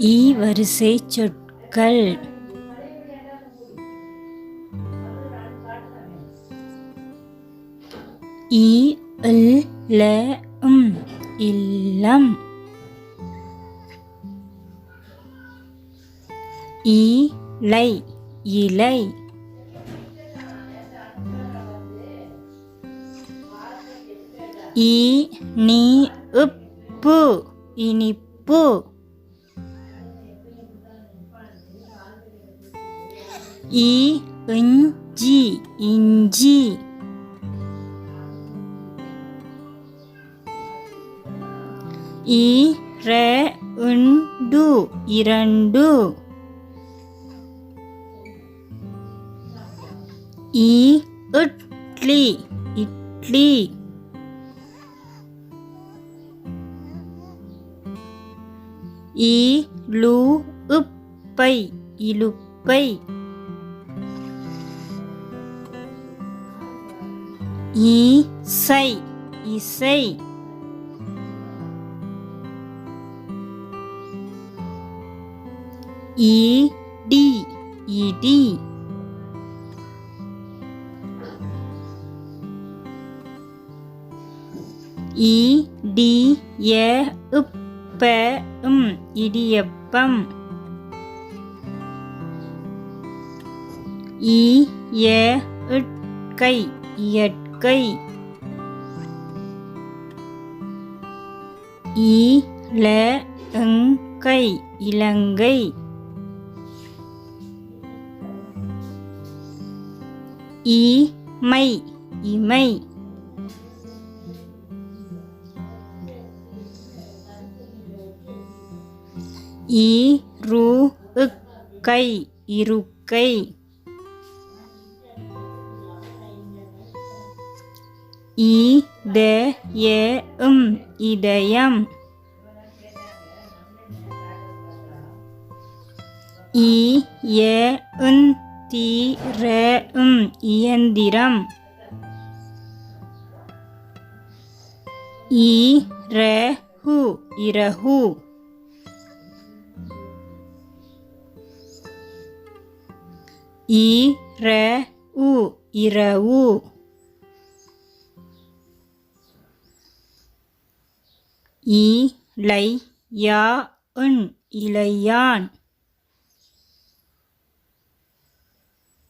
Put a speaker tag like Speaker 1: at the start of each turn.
Speaker 1: ஈ வரிசை சொற்கள். ஈ இல் ல ம் இல்லம். ஈலை இலை. ஈ நீ உப்பு இனிப்பு. ஈ இஞ்சி இஞ்சி ஈ ர உண்டு இரண்டு ஈ இட்லி இட்லி ஈ லு உப்பை இலுப்பை ஈசை இசை ஈடி இடி இசை இசை. இடி இடி. இடியப்பம். இடியப்பம் இய இயற்கை இயற்கை ஈ ல எங்கை இலங்கை. ஈ இமை. ஈ கை. இருக்கை i d y m ideyam i y n ti re m ien diram i re hu irahu i re u. I re u, I, re, u. ஈ லை யா உன் இளையான்